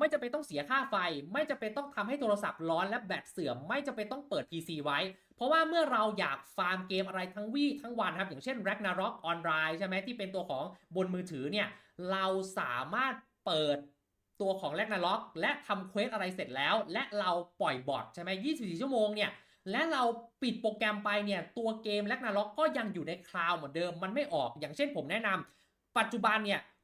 ไม่จะเป็นต้องเสียค่าไฟ ไม่จะเป็นต้องทำให้โทรศัพท์ร้อนและแบตเสื่อม ไม่จะเป็นต้องเปิด PC ไว้ เพราะว่าเมื่อเราอยากฟาร์มเกมอะไรทั้งวี่ทั้งวันครับ อย่างเช่น Ragnarok Online ใช่ไหมที่เป็นตัวของบนมือถือเนี่ย เราสามารถเปิดตัวของ Ragnarok และทำเควสอะไรเสร็จแล้ว และเราปล่อยบอทใช่ไหม24 ชั่วโมงเนี่ยและเราปิดโปรแกรมไปเนี่ยตัวเกม Ragnarok ก็ยังอยู่ในคลาวด์เหมือนเดิมมันไม่ออก อย่างเช่นผมแนะนำปัจจุบันเนี่ย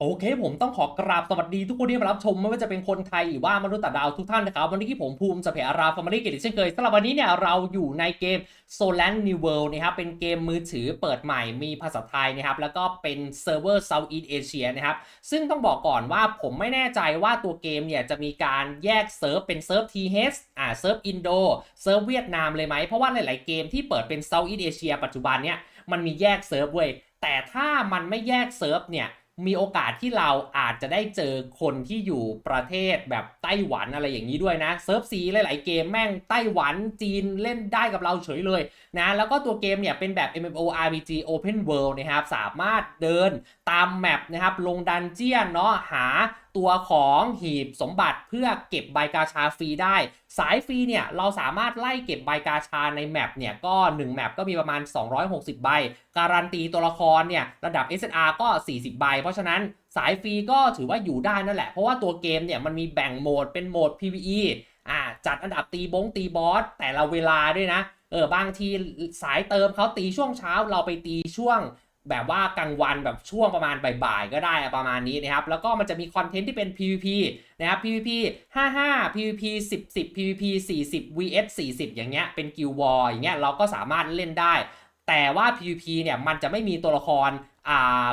โอเคผมต้องขอกราบสวัสดีทุกคนที่มารับชมไม่ว่าจะเป็นคนไทยหรือว่ามนุษย์ต่างดาวทุกท่านนะครับ วันนี้ผมภูมิสเปียราฟาร์มารีเกตเช่นเคยสำหรับวันนี้เนี่ยเราอยู่ในเกม s o l a n New World นะครับเป็นเกมมือถือเปิดใหม่มีภาษาไทยนะครับ แล้วก็เป็นเซิร์ฟเวอร์ Southeast Asia นะครับ ซึ่งต้องบอกก่อนว่าผมไม่แน่ใจว่าตัวเกมเนี่ยจะมีการแยกเซิร์ฟเป็นเซิร์ฟ TH อ่าเซิร์ฟอินโดเซิร์ฟเวียดนามเลยไหมเพราะว่าหลาย ๆ เกมที่เปิดเป็น Southeast Asia ปัจจุบันเนี่ยมันมีแยกเซิร์ฟเว้ยแต่ถ้ามันไม่แยกเซิร์ฟเนี่ย มีโอกาสที่เราอาจจะได้เจอคนที่อยู่ประเทศแบบไต้หวันอะไรอย่างนี้ด้วยนะเซิร์ฟซีหลาย ๆ เกมแม่งไต้หวันจีนเล่นได้กับเราเฉยเลยนะแล้วก็ตัวเกมเนี่ยเป็นแบบ MMORPG Open World นะครับสามารถเดินตามแมปนะครับลงดันเจียนเนาะหา ตัวของหีบสมบัติเพื่อเก็บใบกาชาฟรีได้ สายฟรีเนี่ยเราสามารถไล่เก็บใบกาชาในแมปเนี่ยก็1แมปก็มีประมาณ 260 ใบ การันตีตัวละครเนี่ยระดับ SSR ก็ 40 ใบ เพราะฉะนั้นสายฟรีก็ถือว่าอยู่ได้นั่นแหละ เพราะว่าตัวเกมเนี่ยมันมีแบ่งโหมดเป็นโหมด PVE อ่าจัดอันดับตีบงตีบอสแต่ละเวลาด้วยนะเออบางทีสายเติมเขาตีช่วงเช้าเราไปตีช่วง แบบว่ากลางวันแบบช่วงประมาณบ่ายๆก็ได้ประมาณนี้นะครับ แล้วก็มันจะมีคอนเทนต์ที่เป็น PVP นะครับ PVP 55 PVP 10 10 PVP 40 vs 40 อย่างเงี้ยเป็นกิลวอร์อย่างเงี้ยเราก็สามารถเล่นได้ แต่ว่า PVP เนี่ยมันจะไม่มีตัวละคร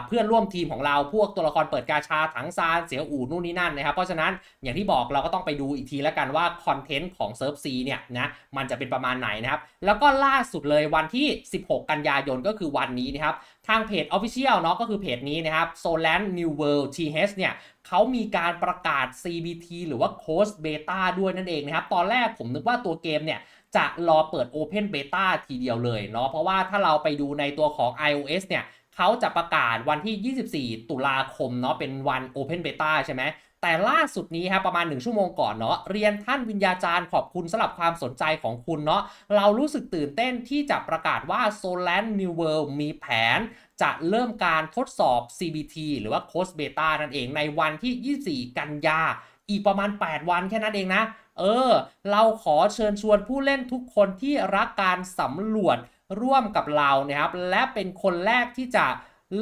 เพื่อนร่วมทีมของเราพวกตัวละครเปิดกาชาถังซานเสียอู่นู่นนี่นั่นนะครับเพราะฉะนั้นอย่างที่บอกเราก็ต้องไปดูอีกทีแล้วกันว่าคอนเทนต์ของเซิร์ฟซีเนี่ยนะมันจะเป็นประมาณไหนนะครับแล้วก็ล่าสุดเลยวันที่ 16 กันยายนก็คือวันนี้นะครับทางเพจ Official เนาะก็คือเพจนี้นะครับ Solan New World TH เนี่ยเขามีการประกาศ CBT หรือว่า Close Beta ด้วยนั่นเองนะครับ ตอนแรกผมนึกว่าตัวเกมเนี่ยจะรอเปิด Open Beta ทีเดียวเลยเนาะเพราะว่าถ้าเราไปดูในตัวของ iOS เนี่ย เขาจะประกาศวันที่ 24 ตุลาคมเนาะเป็นวัน Open Beta ใช่ไหมแต่ล่าสุดนี้ครับประมาณ 1 ชั่วโมงก่อนเนาะเรียนท่านวิญญาจารย์ขอบคุณสำหรับความสนใจของคุณเนาะเรารู้สึกตื่นเต้นที่จะประกาศว่า Solan New World มีแผนจะเริ่มการทดสอบ CBT หรือว่า Close Beta นั่นเองในวันที่ 24 กันยา อีกประมาณ 8 วันแค่นั้นเองนะ เออ เราขอเชิญชวนผู้เล่นทุกคนที่รักการสำรวจ ร่วมกับเรานะครับ และเป็นคนแรกที่จะ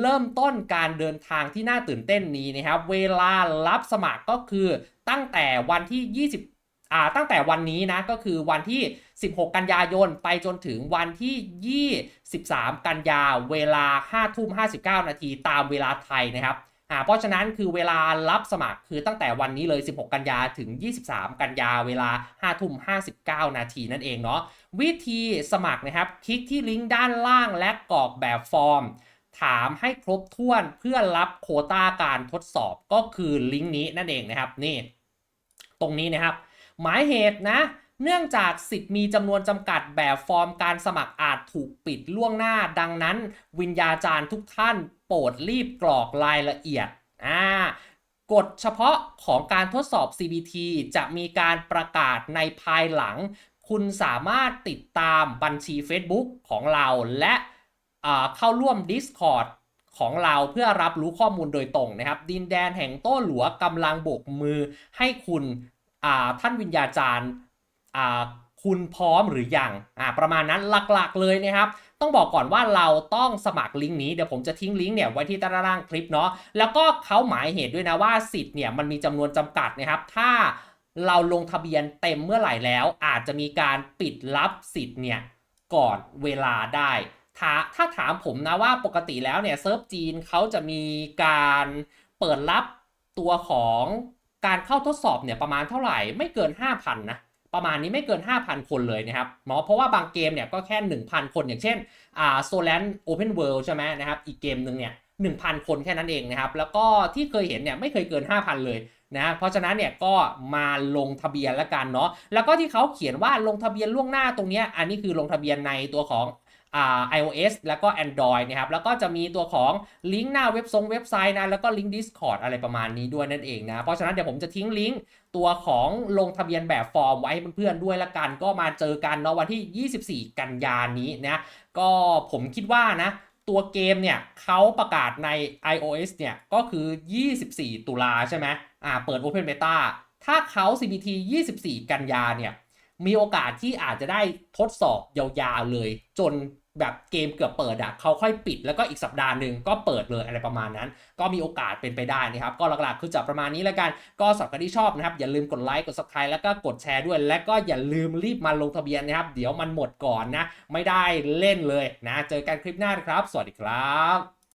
เริ่มต้นการเดินทางที่น่าตื่นเต้นนี้นะครับ เวลารับสมัครก็คือตั้งแต่วันที่ 20อ่าตั้งแต่วันนี้นะก็คือวันที่ 16 กันยายนไปจนถึงวันที่ 23 กันยาเวลา 5 ทุ่ม 59 นาทีตามเวลาไทยนะครับ อ่าเพราะฉะนั้นคือเวลารับสมัครคือตั้งแต่วันนี้เลย 16 กันยาถึง 23 กันยาเวลา 5 ทุ่ม 59 นาทีนั่นเองเนาะวิธีสมัครนะครับ คลิกที่ลิงก์ด้านล่างและกรอกแบบฟอร์ม ถามให้ครบถ้วนเพื่อรับโคต้าการทดสอบก็คือลิงก์นี้นั่นเองนะครับนี่ ตรงนี้นะครับ หมายเหตุนะเนื่องจากสิทธิ์มีจำนวนจำกัดแบบฟอร์มการสมัครอาจถูกปิดล่วงหน้า ดังนั้น วิญญาจารย์ทุกท่าน โปรดรีบกรอกรายละเอียดอ่ากฎเฉพาะของการทดสอบ CBT จะมีการประกาศในภายหลัง คุณสามารถติดตามบัญชี Facebook ของเราและเข้าร่วม Discord ของเราเพื่อรับรู้ข้อมูลโดยตรงนะครับ ดินแดนแห่งโต้หลัวกำลังโบกมือให้คุณท่านวิญญาจารย์คุณพร้อมหรือยังอ่าประมาณนั้นหลักๆเลยนะครับ ต้องบอกก่อนว่าเราต้องสมัครลิงก์นี้เดี๋ยวผมจะทิ้งลิงก์เนี่ยไว้ที่ใต้ด้านล่างคลิปเนาะแล้วก็เขาหมายเหตุด้วยนะว่าสิทธิ์เนี่ยมันมีจำนวนจำกัดนะครับ ถ้าเราลงทะเบียนเต็มเมื่อไหร่แล้ว อาจจะมีการปิดรับสิทธิ์เนี่ยก่อนเวลาได้ถ้าถ้าถามผมนะว่าปกติแล้วเนี่ยเซิร์ฟจีนเขาจะมีการเปิดรับตัวของการเข้าทดสอบเนี่ยประมาณเท่าไหร่ไม่เกิน 5,000นะ ประมาณนี้ไม่เกิน 5,000 คนเลยนะครับเนาะเพราะว่าบางเกมเนี่ยก็แค่ 1,000 คนอย่างเช่นอ่าโซแลนโอเพนเวิลด์ใช่ไหมนะครับอีกเกมหนึ่งเนี่ย1,000 คนแค่นั้นเองนะครับแล้วก็ที่เคยเห็นเนี่ยไม่เคยเกิน 5,000 เลยนะเพราะฉะนั้นเนี่ยก็มาลงทะเบียนแล้วกันเนาะแล้วก็ที่เขาเขียนว่าลงทะเบียนล่วงหน้าตรงนี้อันนี้คือลงทะเบียนในตัวของ iOS แล้วก็ Android นะครับแล้วก็จะมีตัวของลิงก์หน้าเว็บทรงเว็บไซต์นะแล้วก็ลิงก์ Discord อะไรประมาณนี้ด้วยนั่นเองนะเพราะฉะนั้นเดี๋ยวผมจะทิ้งลิงก์ตัวของลงทะเบียนแบบฟอร์มไว้ให้เพื่อนๆด้วยละกันก็มาเจอกันเนาะวันที่ 24 กันยานี้นะก็ผมคิดว่านะตัวเกมเนี่ยเขาประกาศใน iOS เนี่ยก็คือ 24 ตุลาใช่ไหมอ่าเปิด Open Beta ถ้าเขา CBT 24 กันยาเนี่ย มีโอกาสที่อาจจะได้ทดสอบยาวๆเลย จนแบบเกมเกือบเปิดอะเขาค่อยปิดแล้วก็อีกสัปดาห์หนึ่งก็เปิดเลยอะไรประมาณนั้น ก็มีโอกาสเป็นไปได้นะครับ ก็หลักๆคือจะประมาณนี้แล้วกัน ก็สำหรับใครที่ชอบนะครับ อย่าลืมกดไลค์กด subscribe แล้วก็กดแชร์ด้วย และก็อย่าลืมรีบมาลงทะเบียนนะครับ เดี๋ยวมันหมดก่อนนะ ไม่ได้เล่นเลยนะ เจอกันคลิปหน้านะครับ สวัสดีครับ